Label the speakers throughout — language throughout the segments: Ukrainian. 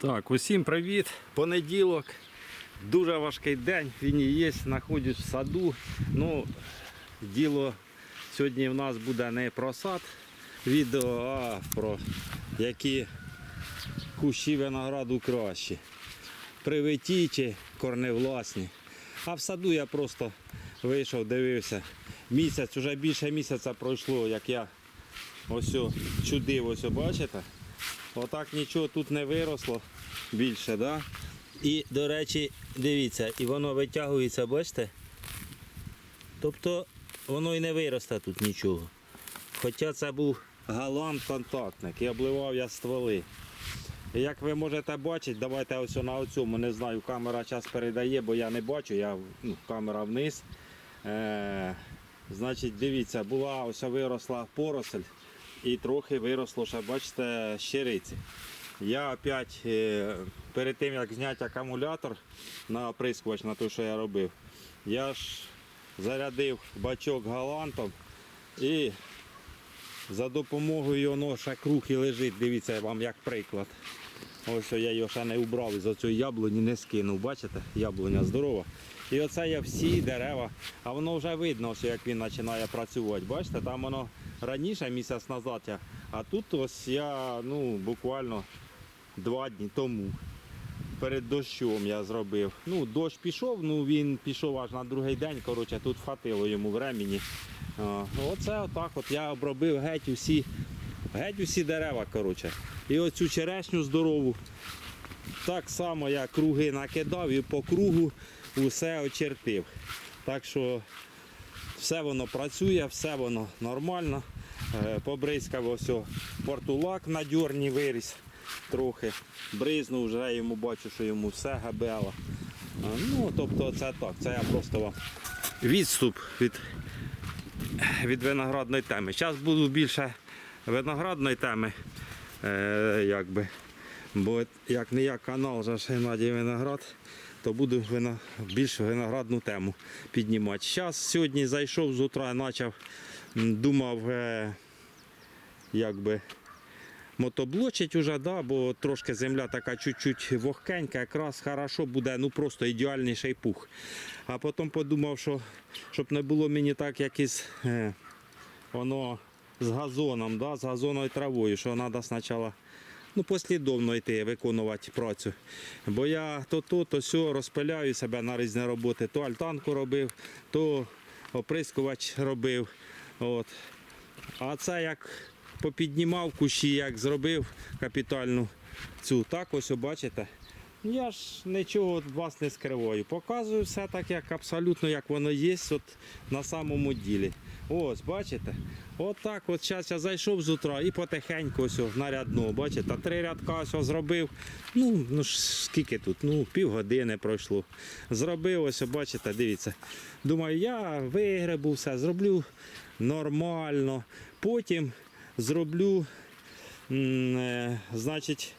Speaker 1: Так, усім привіт. Понеділок. Дуже важкий день. Він і є, знаходжусь в саду. Ну, діло сьогодні в нас буде не про сад відео, а про які кущі винограду кращі. Привиті чи корневласні. А в саду я просто вийшов, дивився. Місяць, уже більше місяця пройшло, як я ось чудив, ось бачите? Отак нічого тут не виросло більше, да? І, до речі, дивіться, і воно витягується, бачите? Тобто воно і не виросте тут нічого. Хоча це був галант контактник і обливав я стволи. Як ви можете бачити, давайте ось на цьому, не знаю, камера час передає, бо я не бачу, я, ну, камера вниз. Е, значить, дивіться, була ось виросла поросль і трохи виросло, ще бачите, щириці. Я опять е, перед тим як зняти акумулятор на оприскувач, на те, що я робив, я ж зарядив бачок галантом і за допомогою воно ще і лежить, дивіться вам як приклад. Ось що я його ще не убрав із оцієї яблуні, не скинув. Бачите, яблуня здорова. І оце я всі дерева, а воно вже видно, що як він починає працювати. Бачите, там воно раніше, місяць назад, я, а тут ось я ну, буквально два дні тому. Перед дощом я зробив. Ну, дощ пішов, ну він пішов аж на другий день. Коротше, тут хватило йому времени. А, Оце отак от я обробив геть усі, геть усі дерева. Коротше. І оцю черешню здорову. Так само я круги накидав і по кругу усе очертив. Так що все воно працює, все воно нормально. Е, Побризкав ось портулак на дьорні виріс трохи. Бризнув вже йому бачу, що йому все габело. Ну, тобто це так, це я просто вам відступ від, від виноградної теми. Зараз буду більше виноградної теми. Е, якби. Бо як не я канал же ж Геннадій Виноград, то буду вино, більш виноградну тему піднімати. Зараз сьогодні зайшов з утра, почав, думав, е, якби мотоблочить уже, да, бо трошки земля така чуть-чуть вогкенька, якраз хорошо буде, ну просто ідеальний шейпух. А потім подумав, що щоб не було мені так, як із е, воно з газоном, да, з газонною травою, що треба спочатку ну, послідовно йти, виконувати працю. Бо я то то, то сьо розпиляю себе на різні роботи. То альтанку робив, то оприскувач робив. От. А це як попіднімав кущі, як зробив капітальну цю, так ось бачите. Я ж нічого вас не скриваю. Показую все так, як абсолютно як воно є от на самому ділі. Ось, бачите? От так от зараз я зайшов з утра і потихеньку ось о, бачите, три рядка ось зробив. Ну, ну скільки тут? Ну, півгодини пройшло. Зробив ось, бачите, дивіться. Думаю, я вигребу все, зроблю нормально. Потім зроблю, е, значить,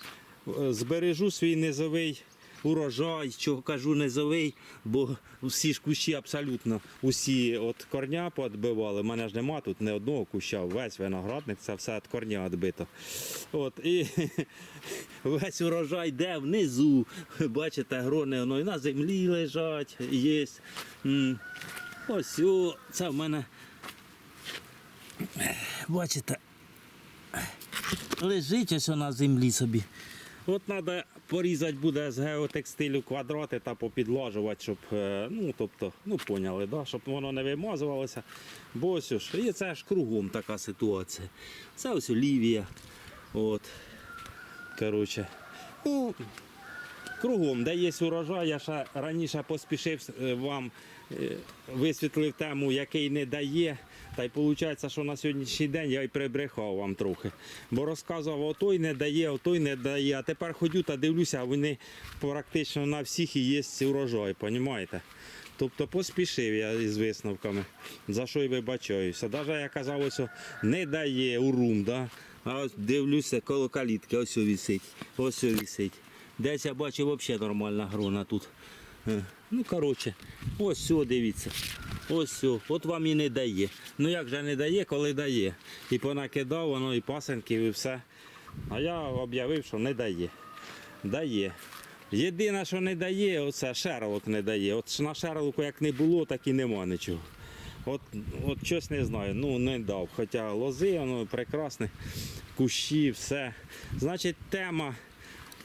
Speaker 1: е, збережу свій низовий урожай, чого кажу низовий, бо всі ж кущі абсолютно усі от корня поотбивали. У мене ж нема тут ні одного куща, весь виноградник, це все від корня відбито. От, і весь урожай де внизу. Бачите, грони воно і на землі лежать, є. Ось о, це в мене. Бачите, лежить ось на землі собі. От треба порізати буде з геотекстилю квадрати та попідлажувати, щоб, е, ну, тобто, ну, поняли, да? щоб воно не вимазувалося. Бо ось ж, і це ж кругом така ситуація. Це ось олівія. От. Коротше. Ну, кругом, де є урожай, я ще раніше поспішив е, вам е, висвітлив тему, який не дає. Та й виходить, що на сьогоднішній день я й прибрехав вам трохи. Бо розказував, отой не дає, отой не дає. А тепер ходю та дивлюся, а вони практично на всіх і є урожай, розумієте? Тобто поспішив я із висновками, за що й вибачаюся. Навіть я казав, ось не дає урум, да? а ось дивлюся коло калітки, ось висить, ось висить. Десь я бачу взагалі нормальна грона тут. Ну, коротше, ось все, дивіться. Ось все. От вам і не дає. Ну як же не дає, коли дає. І понакидав воно, і пасенків, і все. А я об'явив, що не дає. Дає. Єдине, що не дає, оце шерлок не дає. От на шерлоку як не було, так і нема нічого. От, от щось не знаю, ну не дав. Хоча лози, воно прекрасне, кущі, все. Значить, тема,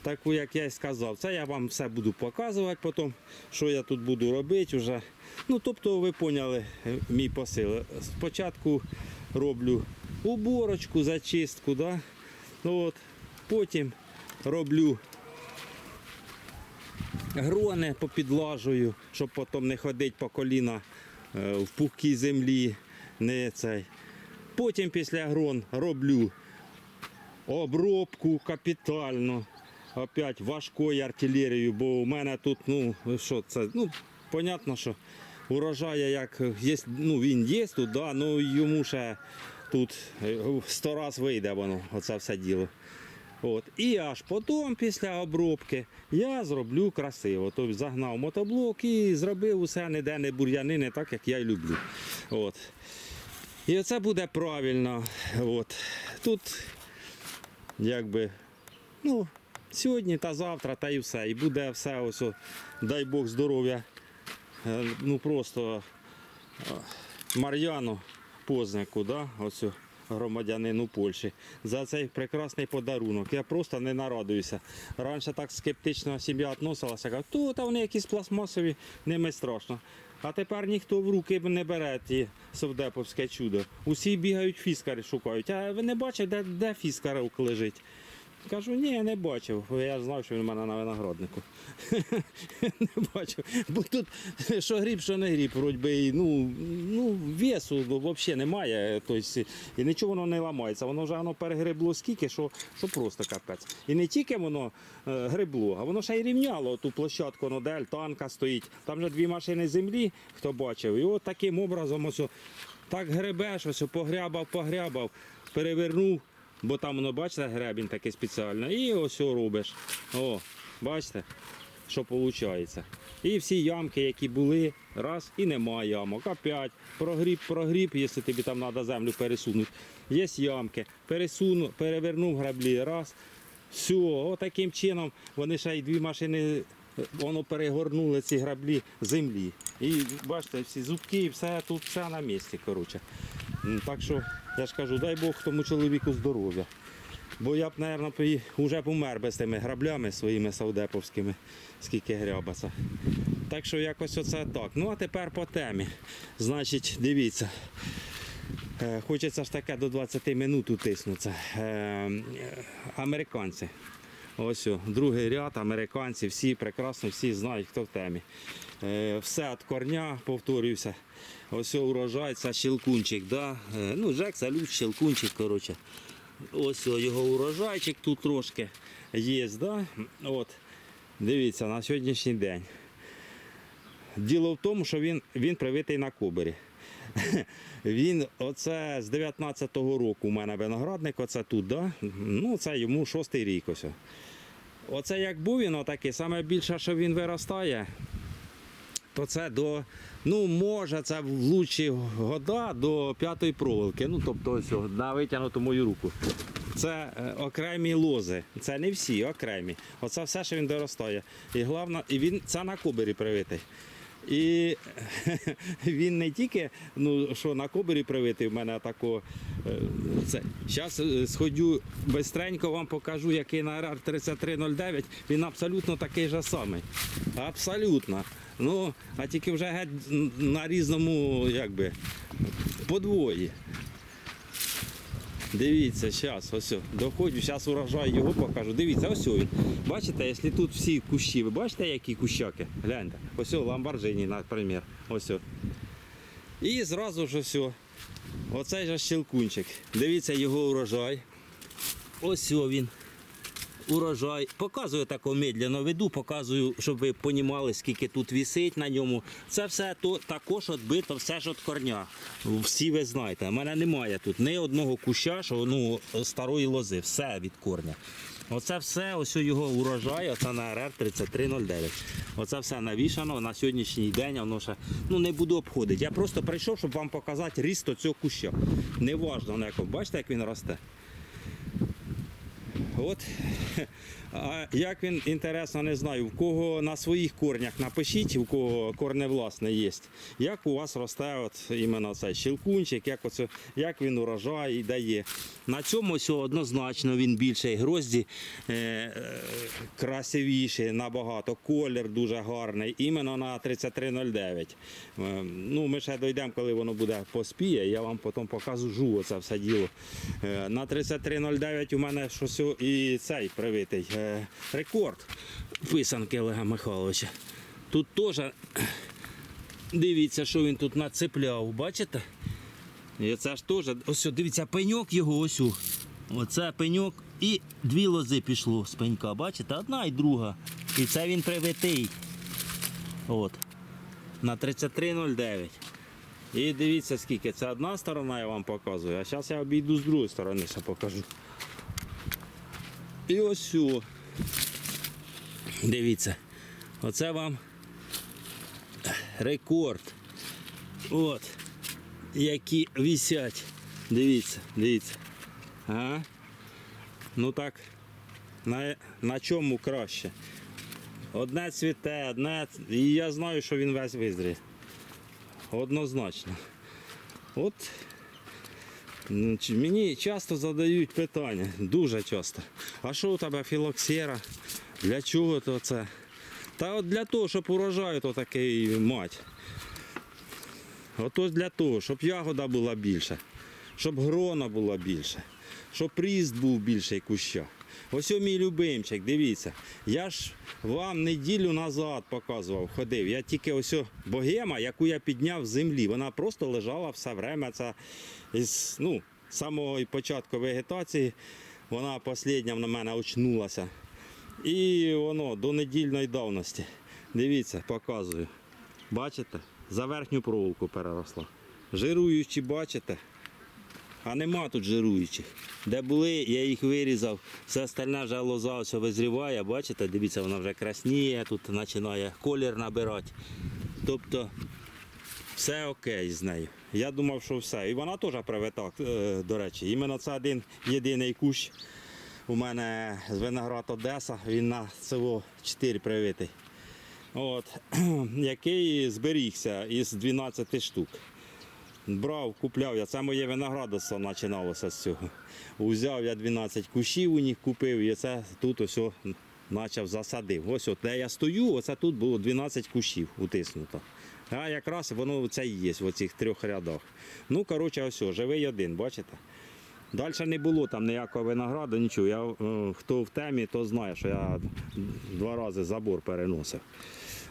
Speaker 1: таку, як я й сказав, це я вам все буду показувати потім, що я тут буду робити вже. Ну, тобто, ви поняли е, мій посил. Спочатку роблю уборочку, зачистку, да? ну, от, потім роблю грони попідлажую, щоб потім не ходити по коліна е, в пухкій землі. Не цей. Потім після грон роблю обробку капітально. Опять важкою артилерією, бо у мене тут, ну, що це, ну, понятно, що урожая як є, ну, він є тут, да, ну йому ще тут е, сто раз вийде воно, оце все діло. От. І аж потім, після обробки, я зроблю красиво. Тобто загнав мотоблок і зробив усе ніде не бур'янини, так як я люблю. От. І оце буде правильно. От. Тут якби, ну, сьогодні та завтра, та і все. І буде все ось, дай Бог здоров'я. Е, Ну просто е, Мар'яну Позняку, да? оцю громадянину Польщі, за цей прекрасний подарунок. Я просто не нарадуюся. Раніше так скептично сім'я відносилася, казав, то та вони якісь пластмасові, ними страшно. А тепер ніхто в руки не бере ті совдеповське чудо. Усі бігають фіскари шукають. А ви не бачите, де, де фіскарок лежить? Кажу, ні, не бачив. Я знав, що він у мене на винограднику. не бачив. Бо тут що гріб, що не гріб, вроді би, ну, ну, весу взагалі немає. Тобто, і нічого воно не ламається. Воно вже воно перегребло скільки, що, що просто капець. І не тільки воно е, гребло, а воно ще й рівняло ту площадку, ну, де альтанка стоїть. Там вже дві машини землі, хто бачив. І от таким образом ось так гребеш, ось погрябав, погрябав, перевернув. Бо там воно, бачите, гребінь такий спеціально. І ось робиш. О, бачите, що виходить. І всі ямки, які були, раз, і немає ямок. Опять прогріб, прогріб, якщо тобі там треба землю пересунути. Є ямки. Пересуну, перевернув граблі, раз. Все, отаким чином вони ще й дві машини. Воно перегорнули ці граблі землі. І бачите, всі зубки, і все тут все на місці. коротше. Так що я ж кажу, дай Бог тому чоловіку здоров'я. Бо я б, мабуть, вже помер би з тими граблями своїми саудеповськими, скільки грябаться. Так що якось оце так. Ну а тепер по темі. Значить, дивіться. Е, Хочеться ж таке до 20 минут утиснутися. Е, е, Американці. Ось другий ряд, американці, всі прекрасно, всі знають, хто в темі. Е, Все від корня, повторююся. Ось урожай, це щелкунчик. Да? Е, Ну, Жек, салют, щелкунчик, коротше. Ось його урожайчик тут трошки є. Да? От. Дивіться, на сьогоднішній день. Діло в тому, що він, він привитий на кобері. Він оце з 19-го року у мене виноградник, оце тут, да? ну це йому шостий рік. Ось. Оце як був він отакий, саме більше, що він виростає, то це до, ну може, це в лучші года до п'ятої проволоки. Ну, тобто ось на витягнуту мою руку. Це е, окремі лози. Це не всі, окремі. Оце все, що він доростає. І головне, і він це на кубері привитий. І він не тільки, ну що на кобері привити в мене тако. е, Це. Зараз сходю бистренько вам покажу, який на РР 3309. Він абсолютно такий же самий. Абсолютно. Ну, а тільки вже геть на різному, якби, подвої. Дивіться, зараз, ось, доходжу, зараз урожай його покажу. Дивіться, ось він. Бачите, якщо тут всі кущі, ви бачите, які кущаки? Гляньте. Ось ламборджині, наприклад. Ось. І зразу ж ось. Оцей же щелкунчик. Дивіться його урожай. Ось ось він. Урожай. Показую тако медленно веду, показую, щоб ви розуміли, скільки тут висить на ньому. Це все то, також відбито, все ж від корня. Всі ви знаєте, у мене немає тут ні одного куща, що ну, старої лози, все від корня. Оце все, ось його урожай, оце на РР 3309. Оце все навішано на сьогоднішній день, воно ще ну, не буду обходити. Я просто прийшов, щоб вам показати ріст цього куща. Неважно на якому. Бачите, як він росте? От а як він інтересно, не знаю. В кого на своїх корнях напишіть, у кого корне власне є. Як у вас росте от іменно цей щелкунчик, як, оце, як він урожай дає. На цьому ось однозначно він більший грозді, е, е, красивіший набагато, колір дуже гарний, іменно на 3309. Е, ну, ми ще дійдемо, коли воно буде поспіє, я вам потім покажу оце все діло. Е, на 3309 у мене щось і цей привитий е, рекорд писанки Олега Михайловича. Тут теж дивіться, що він тут нацепляв, бачите? І це ж теж, ось, дивіться, пеньок його ось. Оце пеньок і дві лози пішло з пенька, бачите? Одна і друга. І це він привитий. От. На 33,09. І дивіться скільки. Це одна сторона я вам показую, а зараз я обійду з другої сторони, ще покажу. І ось сю. Дивіться. Оце вам рекорд. От. Які висять. Дивіться, дивіться. А? Ну так, на, на чому краще? Одне цвіте, одне. І я знаю, що він весь визріє. Однозначно. От ну, мені часто задають питання, дуже часто. А що у тебе філоксера? Для чого то це? Та от для того, щоб урожай то такий мать. Ото для того, щоб ягода була більша, щоб грона була більше, щоб ріст був більший куща. Ось мій любимчик, дивіться. Я ж вам неділю назад показував, ходив. Я тільки ось богема, яку я підняв з землі. Вона просто лежала все время. Це із ну, самого початку вегетації. Вона остання на мене очнулася. І воно до недільної давності. Дивіться, показую. Бачите? За верхню проволоку переросла. Жируючі, бачите? А нема тут жируючих. Де були, я їх вирізав. Все остальне вже лоза ось визріває, бачите, дивіться, вона вже красніє, тут починає колір набирати. Тобто все окей з нею. Я думав, що все. І вона теж привита, е, до речі. Іменно це один єдиний кущ. У мене з виноград Одеса, він на село 4 привитий. От, який зберігся із 12 штук. Брав, купляв я. Це моє виноградоство починалося з цього. Узяв я 12 кущів у них купив і це тут ось почав засадив. Ось от де я стою, оце тут було 12 кущів утиснуто. А якраз воно це і є в оцих трьох рядах. Ну, коротше, ось, живий один, бачите? Далі не було там ніякого винограду, нічого. Я, е, хто в темі, то знає, що я два рази забор переносив.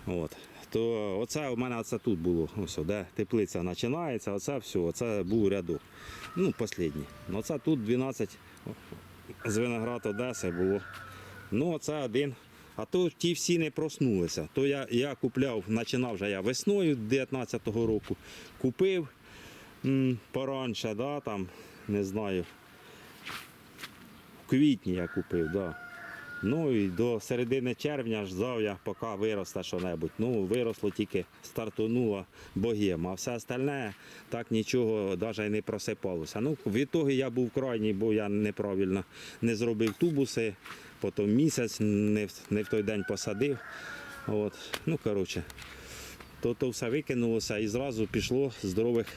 Speaker 1: От. То оце у мене оце тут було, ось, де теплиця починається, оце все, оце був рядок. Ну, останній. Ну, Оце тут 12 з виноград Одеси було. Ну, оце один. А то ті всі не проснулися. То я, я купляв, починав вже я весною 19-го року, купив м, поранше, да, там, не знаю. В квітні я купив, да. Ну і до середини червня ждав я, поки виросте що-небудь. Ну, виросло тільки стартонула богема, а все остальне так нічого навіть не просипалося. Ну, в ітогі я був крайній, бо я неправильно не зробив тубуси, потім місяць не в, не в той день посадив. От. Ну, коротше, то, то все викинулося і зразу пішло здорових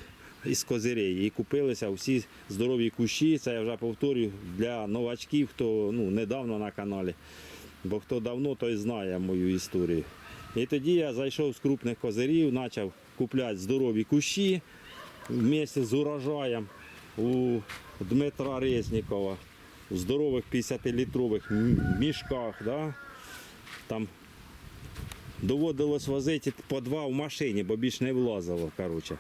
Speaker 1: із козирей. І купилися всі здорові кущі. Це я вже повторюю для новачків, хто ну, недавно на каналі. Бо хто давно, той знає мою історію. І тоді я зайшов з крупних козирів, почав купляти здорові кущі вместе з урожаєм у Дмитра Резнікова в здорових 50-літрових мішках. Да? Там доводилось возити по два в машині, бо більш не влазило. Коротше.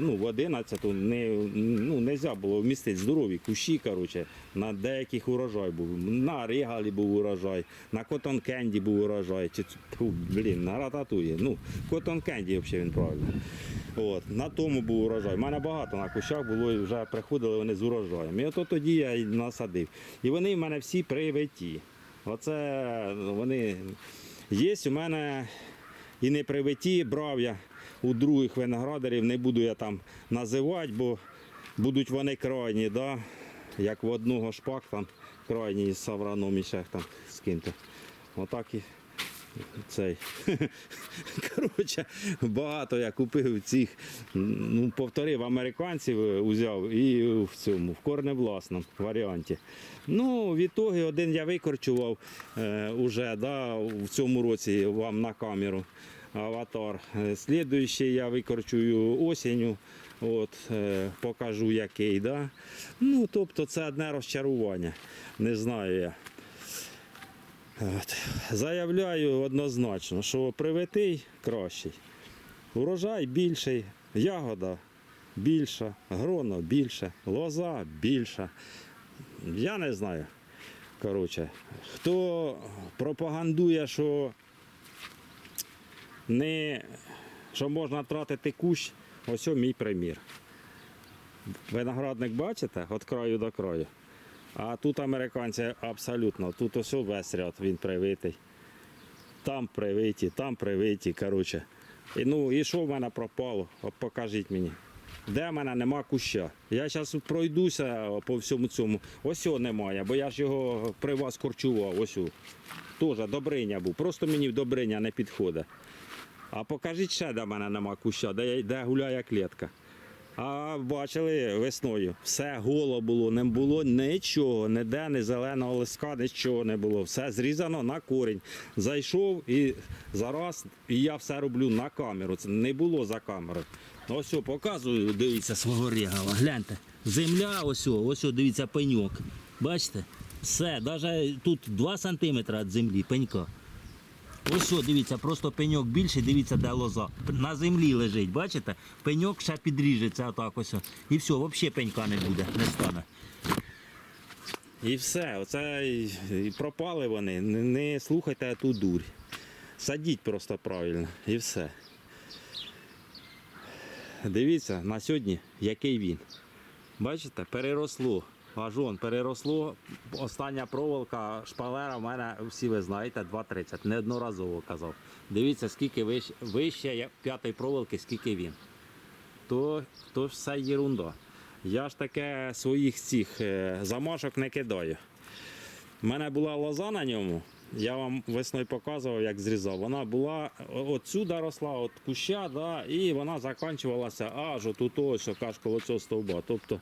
Speaker 1: Ну, в 11 не, ну, можна було вмістити здорові кущі, коротше, на деяких урожай був. На регалі був урожай, на котон кенді був урожай, чи, тьфу, блін, на рататуї. Ну, котон кенді взагалі він правильно. От, на тому був урожай. У мене багато на кущах було і вже приходили вони з урожаєм. І от тоді я і насадив. І вони в мене всі привиті. Оце вони є у мене і не привиті, брав я у других виноградарів, не буду я там називати, бо будуть вони крайні, да? як в одного шпак там крайній з Савраном і ще там з ким-то. Отак і цей. Коротше, багато я купив цих, ну, повторив, американців узяв і в цьому, в корневласному варіанті. Ну, в ітогі один я викорчував е, уже да, в цьому році вам на камеру аватар. Е, Слідуючий я викорчую осінню. От, е, покажу який. Да? Ну, тобто це одне розчарування. Не знаю я. От. Заявляю однозначно, що привитий кращий. Урожай більший, ягода більша, гроно більше, лоза більша. Я не знаю. Коротше, хто пропагандує, що не, що можна тратити кущ, ось мій примір. Виноградник бачите, від краю до краю. А тут американці абсолютно, тут ось весь ряд він привитий. Там привиті, там привиті, коротше. І, ну, і що в мене пропало? Покажіть мені. Де в мене нема куща? Я зараз пройдуся по всьому цьому. Ось його немає, бо я ж його при вас корчував. Ось. Теж добриня був. Просто мені добриня не підходить. А покажіть ще, де мене нема куща, де, де гуляє клітка. А бачили весною, все голо було, не було нічого, ніде, ні зеленого листка, нічого не було. Все зрізано на корінь. Зайшов і зараз і я все роблю на камеру. Це не було за камерою. Ось показую, дивіться, свого регала. Гляньте. Земля, ось, ось дивіться, пеньок. Бачите? Все, навіть тут 2 см від землі пенька. Ось що, дивіться, просто пеньок більший, дивіться, де лоза. На землі лежить, бачите? Пеньок ще підріжеться отак ось. І все, взагалі пенька не буде, не стане. І все, оце і, пропали вони. Не слухайте ту дурь. Садіть просто правильно і все. Дивіться на сьогодні, який він. Бачите, переросло. Аж переросло. Остання проволока шпалера в мене всі ви знаєте 2,30. Неодноразово казав. Дивіться, скільки вище, вище п'ятої проволоки, скільки він. То, то все єрунда. Я ж таке своїх цих е, замашок не кидаю. У мене була лоза на ньому. Я вам весною показував, як зрізав. Вона була отсюди росла, от куща, да, і вона закінчувалася аж отут ось аж коло цього стовба. Тобто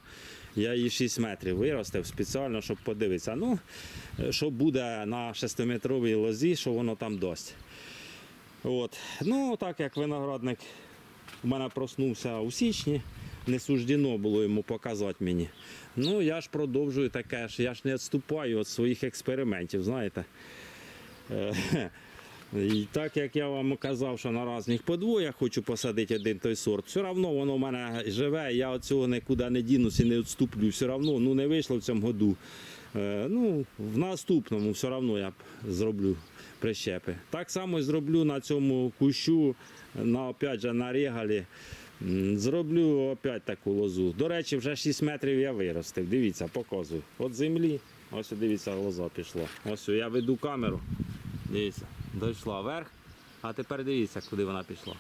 Speaker 1: я її 6 метрів виростив спеціально, щоб подивитися. Ну, що буде на 6-метровій лозі, що воно там дасть. От. Ну, так як виноградник у мене проснувся у січні, не суждено було йому показати мені. Ну, я ж продовжую таке ж, я ж не відступаю від своїх експериментів, знаєте. Е, І так як я вам казав, що на різних подвоях хочу посадити один той сорт, все одно воно в мене живе, я від цього нікуди не дінусь і не відступлю. Все одно ну, не вийшло в цьому году. Е, Ну, в наступному все одно я зроблю прищепи. Так само зроблю на цьому кущу, на, опять же, на регалі. Зроблю опять таку лозу. До речі, вже 6 метрів я виростив. Дивіться, показую. От землі. Ось дивіться, лоза пішла. Ось я веду камеру. Дивіться, дійшла вверх. А тепер дивіться, куди вона пішла.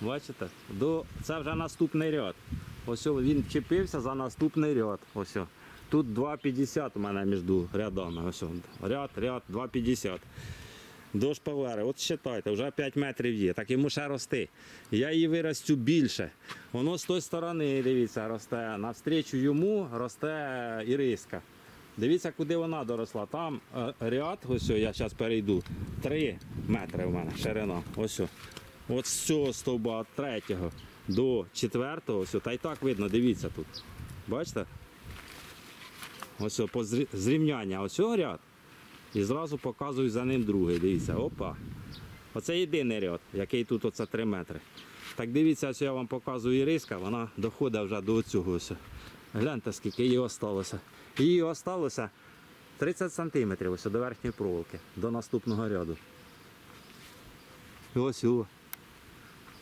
Speaker 1: Бачите? До... Це вже наступний ряд. Ось він чіпився за наступний ряд. Ось. Тут 2,50 у мене між рядами. Ось. Ряд, ряд, 2,50. До шпалери, от считайте, вже 5 метрів є, так йому ще рости. Я її виростю більше. Воно з тої сторони, дивіться, росте. Навстрічу йому росте іриска. Дивіться, куди вона доросла. Там е, ряд, ось я зараз перейду, 3 метри в мене ширина. Ось. От з цього стовба від третього до четвертого, ось, та й так видно, дивіться тут. Бачите? Ось по зрівняння, ось о ряд. І зразу показую за ним другий. Дивіться, опа. Оце єдиний ряд, який тут оце 3 метри. Так дивіться, ось я вам показую іриска, вона доходить вже до цього. Ось. Гляньте, скільки її осталося. Її осталося 30 сантиметрів ось до верхньої проволоки, до наступного ряду. І ось о,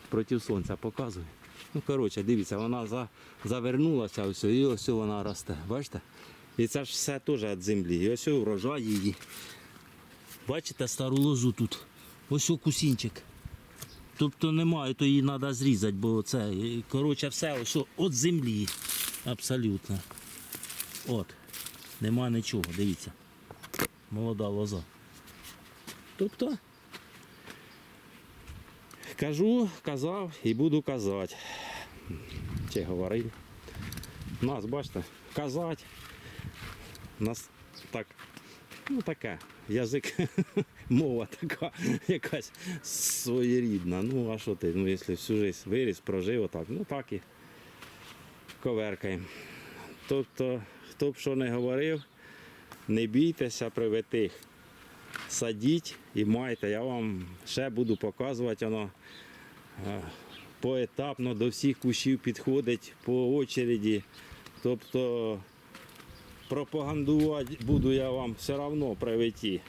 Speaker 1: проти сонця показую. Ну, коротше, дивіться, вона за, завернулася ось, і ось вона росте. Бачите? І це ж все теж від землі. І ось врожай її. Бачите стару лозу тут. Ось кусінчик. Тобто немає, то її треба зрізати, бо це, коротше, все ось від землі. Абсолютно. От. Нема нічого, дивіться. Молода лоза. Тобто, кажу, казав і буду казати. Чи говорив. Нас, бачите, казати. Нас так, ну таке, язик, мова така, якась своєрідна. Ну, а що ти? Ну, якщо всю життя виріс, прожив отак, ну так і коверкаємо. Тобто, хто б що не говорив, не бійтеся привитих. Садіть і майте. Я вам ще буду показувати воно е, поетапно до всіх кущів підходить по очереді. Тобто пропагандувати буду я вам все одно при виті.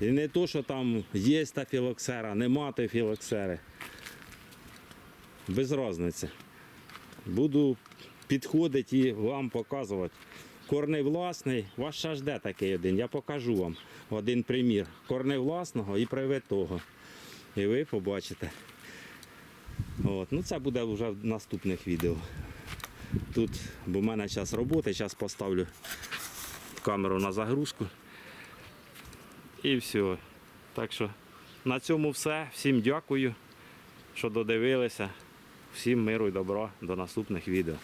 Speaker 1: І не то, що там є та філоксера, нема та філоксери. Без різниці. Буду підходити і вам показувати. Корней власний, ваш ще жде такий один. Я покажу вам один примір. Корней власного і привитого. І ви побачите. От. Ну, це буде вже в наступних відео. Тут, бо в мене час роботи, зараз поставлю камеру на загрузку. І все. Так що на цьому все. Всім дякую, що додивилися. Всім миру і добра. До наступних відео.